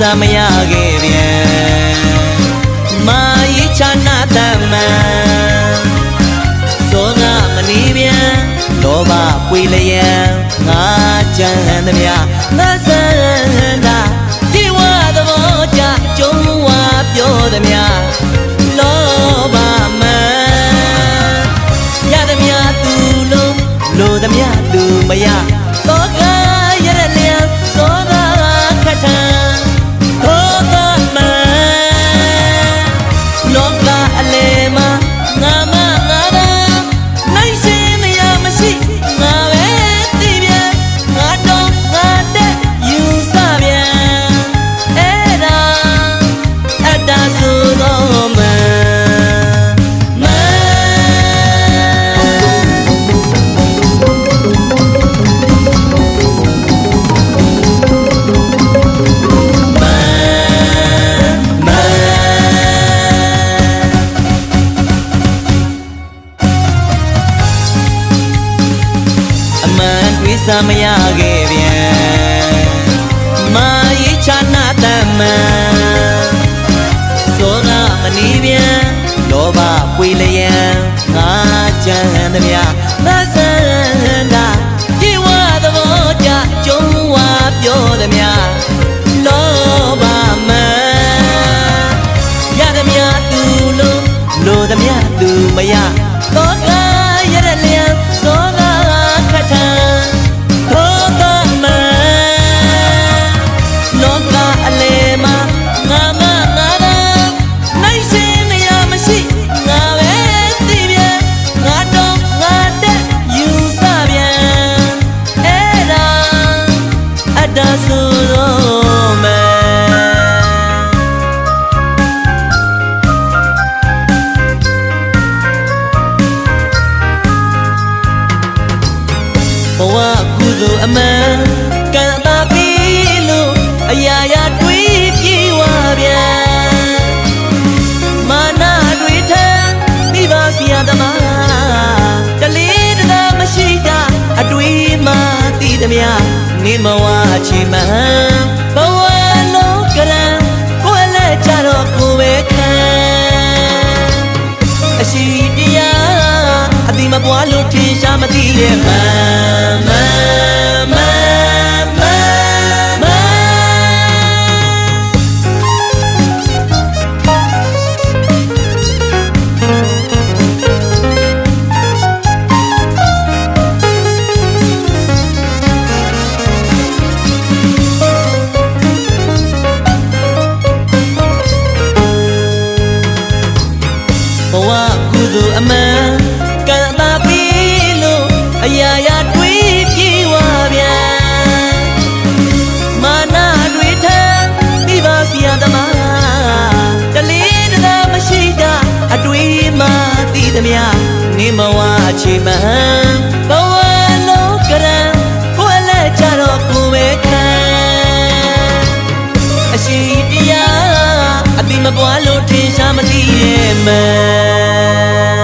စားမရခဲ့ပြန်မာရီချနာတမန်စောကမနေပြန်လောဘပွေလျံငါကြံသမျှငါစန္ဒာဒီဝသဘောကြကျုံဝါပြောသမျှလောဘမန်ရသမျှသူလုံးလိုသမျှသူမရ စားမရခဲ့ပြန်မာရီချနာတမန်စောကမနေပြန်လောဘပွေလျံငါကြံသမျှသဆန္ဒဒီဝသဘောကြကျုံဝါပြောသမျှလောဘမန်ရသမျှသူလုံးလိုသမျှသူမရသော အမှန်ကံအသာပြီးလို့အရာရာတွေးပြေဝပြန်မာနတွေထမ်းမိဘဆရာသမားတလေးတသာမရှိတာအတွေးမှတည်သည်မြနေမဝချီမဟန်ဘဝလုံးကရံကိုယ်လည်းကြတော့ကိုယ်ပဲခံအရှိတရားအတိမပွားလို့ထင်ရှားမသိရဲ့မန် မြနေမဝချေမဟန်ဘဝလုံးကရံကိုယ်လည်းကြတော့ကိုယ်ပဲခံအရှိတရားအတိမပွားလို့ထင်ရှားမသိရဲ့မန်